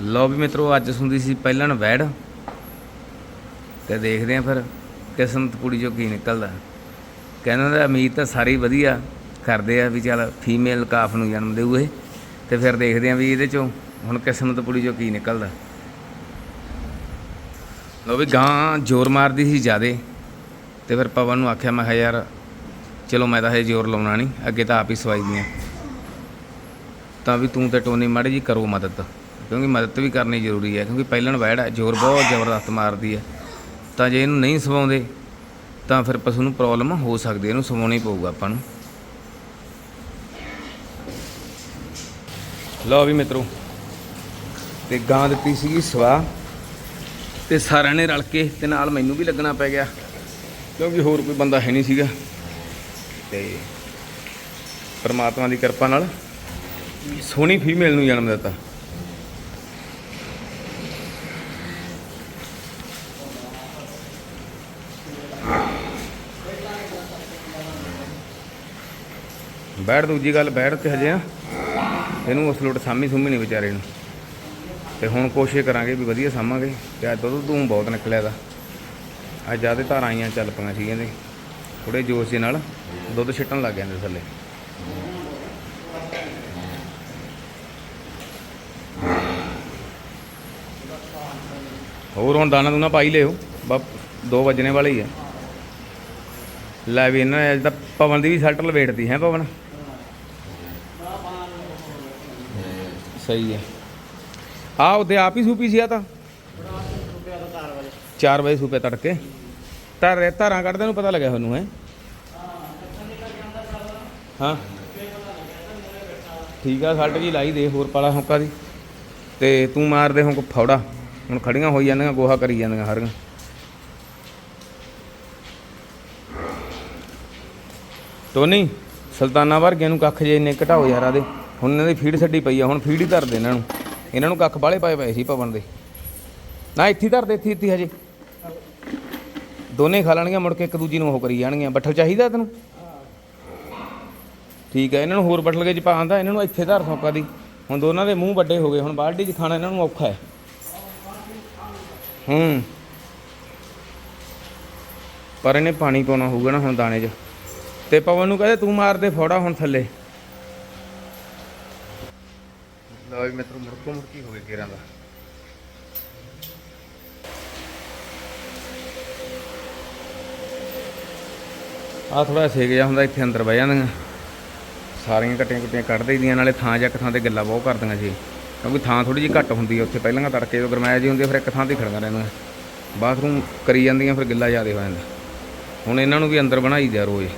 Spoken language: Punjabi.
ਲਓ ਵੀ ਮਿੱਤਰੋ, ਅੱਜ ਸੁਣਦੀ ਸੀ ਪਹਿਲਾਂ ਵੈੜ। ਤੇ ਦੇਖਦੇ ਆ ਫਿਰ ਕਿਸਮਤ ਕੁੜੀ ਚੋਂ ਕੀ ਨਿਕਲਦਾ। ਕਹਿੰਦਾ ਦਾ ਉਮੀਦ ਤਾਂ ਸਾਰੀ ਵਧੀਆ ਕਰਦੇ ਆ ਵੀ ਚੱਲ ਫੀਮੇਲ ਕਾਫ ਨੂੰ ਜਨਮ ਦੇਊ ਇਹ ਤੇ ਫਿਰ ਦੇਖਦੇ ਆ ਵੀ ਇਹਦੇ ਚੋਂ ਹੁਣ ਕਿਸਮਤ ਕੁੜੀ ਚੋਂ ਕੀ ਨਿਕਲਦਾ। ਲੋ ਵੀ ਗਾਂ ਜ਼ੋਰ ਮਾਰਦੀ ਸੀ ਜਿਆਦੇ। ਤੇ ਫਿਰ ਪਵਨ ਨੂੰ ਆਖਿਆ, ਮੈਂ ਕਿਹਾ ਯਾਰ, ਚਲੋ ਮੈਂ ਤਾਂ ਹਜੇ ਜ਼ੋਰ ਲਾਉਣਾ ਨਹੀਂ, ਅੱਗੇ ਤਾਂ ਆਪ ਹੀ ਸਵਾਈ ਦੀਆਂ। ਤਾਂ ਵੀ ਤੂੰ ਤੇ ਟੋਨੀ ਮਾੜੀ ਜੀ ਕਰੋ ਮਦਦ। ਕਿਉਂਕਿ ਮਦਦ ਵੀ ਕਰਨੀ ਜ਼ਰੂਰੀ ਹੈ, ਕਿਉਂਕਿ ਪਹਿਲਣ ਵੈੜ ਹੈ, ਜ਼ੋਰ ਬਹੁਤ ਜ਼ਬਰਦਸਤ ਮਾਰਦੀ ਹੈ। ਤਾਂ ਜੇ ਇਹਨੂੰ ਨਹੀਂ ਸਵਾਉਂਦੇ, ਤਾਂ ਫਿਰ ਪਸ਼ੂ ਨੂੰ ਪ੍ਰੋਬਲਮ ਹੋ ਸਕਦੀ ਹੈ, ਇਹਨੂੰ ਸਵਾਉਣੀ ਪਊਗਾ ਆਪਾਂ ਨੂੰ। ਲਓ ਵੀ ਮਿੱਤਰੋ, ਤੇ ਗਾਂ ਦਿੱਤੀ ਸੀਗੀ ਸਵਾ, ਤੇ ਸਾਰਿਆਂ ਨੇ ਰਲ ਕੇ ਤੇ ਨਾਲ ਮੈਨੂੰ ਵੀ ਲੱਗਣਾ ਪੈ ਗਿਆ, ਕਿਉਂਕਿ ਹੋਰ ਕੋਈ ਬੰਦਾ ਹੈ ਨਹੀਂ ਸੀਗਾ। ਤੇ ਪਰਮਾਤਮਾ ਦੀ ਕਿਰਪਾ ਨਾਲ ਸੋਹਣੀ ਫੀਮੇਲ ਨੂੰ ਜਨਮ ਦਿੱਤਾ। ਬੈਠ ਦੂਜੀ ਗੱਲ, ਬੈਠ ਤੇ ਹਜੇ ਆ। ਇਹਨੂੰ ਉਸ ਲੋਟ ਸਾਮੀ ਸੁਮੀ ਨਹੀਂ ਵਿਚਾਰੇ ਨੂੰ। ਤੇ ਹੁਣ ਕੋਸ਼ਿਸ਼ ਕਰਾਂਗੇ ਵੀ ਵਧੀਆ ਸਾਮਾਂਗੇ। ਤੇ ਅੱਜ ਦੁੱਧ ਧੂਮ ਬਹੁਤ ਨਿਕਲਿਆ ਦਾ ਅੱਜ ਜ਼ਿਆਦਾ ਧਾਰਾਂ ਆਈਆਂ, ਚੱਲ ਪਈਆਂ ਸੀ ਕਹਿੰਦੇ ਥੋੜੇ ਜੋਸ਼ ਦੇ ਨਾਲ ਦੁੱਧ ਛਿੱਟਣ ਲੱਗ ਜਾਂਦੇ ਥੱਲੇ। ਹੋਰ ਹੁਣ ਦਾਣਾ ਦੂਣਾ ਪਾਈ ਲਿਓ। ਬਾ 2 ਵਜਣੇ ਵਾਲੇ ਹੀ ਆ। ਲੈ ਵੀ ਇਹਨਾਂ ਨੇ ਅੱਜ ਤਾਂ ਪਵਨ ਦੀ ਵੀ ਸਲਟ ਲਵੇਟਦੀ ਹੈ ਪਵਨ। ਸਹੀ ਹੈ। ਆ ਉਹਦੇ ਆਪ ਹੀ ਸੂਪੀ ਸੀ ਆ ਤਾਂ? 4 ਵਜੇ ਸੂਪੇ ਤੜਕੇ। ਧਰ ਧਾਰਾਂ ਕੱਢਦੇ ਨੂੰ ਪਤਾ ਲੱਗਿਆ ਤੁਹਾਨੂੰ, ਹੈ? ਹਾਂ। ਠੀਕ ਆ ਸਲਟ ਜੀ ਲਾਈ ਦੇ ਹੋਰ ਪਾਲਾ ਹੁੱਕਾ ਦੀ। ਤੇ ਤੂੰ ਮਾਰਦੇ ਦੇ ਫੌੜਾ। ਹੁਣ ਖੜੀਆਂ ਹੋਈ ਜਾਂਦੀਆਂ, ਗੋਹਾ ਕਰੀ ਜਾਂਦੀਆਂ ਹਰੀਆਂ ਟੋਨੀ, ਸੁਲਤਾਨਾ ਵਰਗਿਆਂ ਨੂੰ ਕੱਖ ਜੇ ਇੰਨੇ ਘਟਾਓ ਯਾਰ ਆਦੇ ਹੁਣ ਇਹਨਾਂ ਦੀ ਫੀਡ ਛੱਡੀ ਪਈ ਆ, ਹੁਣ ਫੀਡ ਹੀ ਧਰਦੇ ਇਹਨਾਂ ਨੂੰ। ਇਹਨਾਂ ਨੂੰ ਕੱਖ ਬਾਲੇ ਪਾਏ ਪਏ ਸੀ ਪਵਨ ਦੇ। ਨਾ ਇੱਥੇ ਧਰਦੇ, ਇੱਥੇ ਇੱਥੇ ਹਜੇ। ਦੋਨੇ ਖਾ ਲੈਣਗੀਆਂ, ਮੁੜ ਕੇ ਇੱਕ ਦੂਜੀ ਨੂੰ ਉਹ ਕਰੀ ਜਾਣਗੀਆਂ। ਬੱਠਲ ਚਾਹੀਦਾ ਤੈਨੂੰ? ਠੀਕ ਹੈ ਇਹਨਾਂ ਨੂੰ ਹੋਰ ਬੱਠਲ ਕੇ ਚ ਪਾਉਂਦਾ ਇਹਨਾਂ ਨੂੰ ਇੱਥੇ ਧਰ ਸੌਕਾ ਦੀ। ਹੁਣ ਦੋਨਾਂ ਦੇ ਮੂੰਹ ਵੱਡੇ ਹੋ ਗਏ, ਹੁਣ ਬਾਲਟੀ 'ਚ ਖਾਣਾ ਇਹਨਾਂ ਨੂੰ ਔਖਾ ਹੈ। ਹੂੰ। ਪਰ ਇਹਨੇ ਪਾਣੀ ਪਾਉਣਾ ਹੋਊਗਾ ਨਾ ਹੁਣ ਦਾਣੇ 'ਚ। ਤੇ ਪਵਨ ਨੂੰ ਕਹਦੇ ਤੂੰ ਮਾਰ ਦੇ ਫੋੜਾ ਹੁਣ ਥੱਲੇ। ਲਓ ਵੀ ਮਿੱਤਰੋ ਮੁੜਕੋ ਮੁੜਕੀ ਹੋ ਗਏ ਕੇਰਾਂ ਦਾ। ਆ ਥੋੜਾ ਸੇਕ ਜਾ ਹੁੰਦਾ, ਇੱਥੇ ਅੰਦਰ ਬਹਿ ਜਾਂਦੀਆਂ। ਸਾਰੀਆਂ ਕੱਟੀਆਂ ਕੁੱਟੀਆਂ ਕੱਢ ਦਈਦੀਆਂ ਨਾਲੇ ਥਾਂ ਜਾਂ ਇੱਕ ਥਾਂ ਤੇ ਗੱਲਾਂ ਬਹੁਤ ਕਰਦੀਆਂ ਸੀ। ਕਿਉਂਕਿ ਥਾਂ ਥੋੜੀ ਜਿਹੀ ਘੱਟ ਹੁੰਦੀ ਹੈ ਉੱਥੇ ਪਹਿਲਾਂ ਤੜਕੇ ਜਦੋਂ ਗਰਮਾਇਆ ਜੀ ਹੁੰਦੀ ਹੈ ਫਿਰ ਇੱਕ ਥਾਂ ਤੇ ਖੜੀਆਂ ਰਹਿੰਦੀਆਂ। ਬਾਥਰੂਮ ਕਰੀ ਜਾਂਦੀਆਂ, ਫਿਰ ਗਿੱਲਾ ਜ਼ਿਆਦਾ ਹੋ ਜਾਂਦਾ। ਹੁਣ ਇਹਨਾਂ ਨੂੰ ਵੀ ਅੰਦਰ ਬਣਾਈ ਦਿਆ ਰੋਜ਼।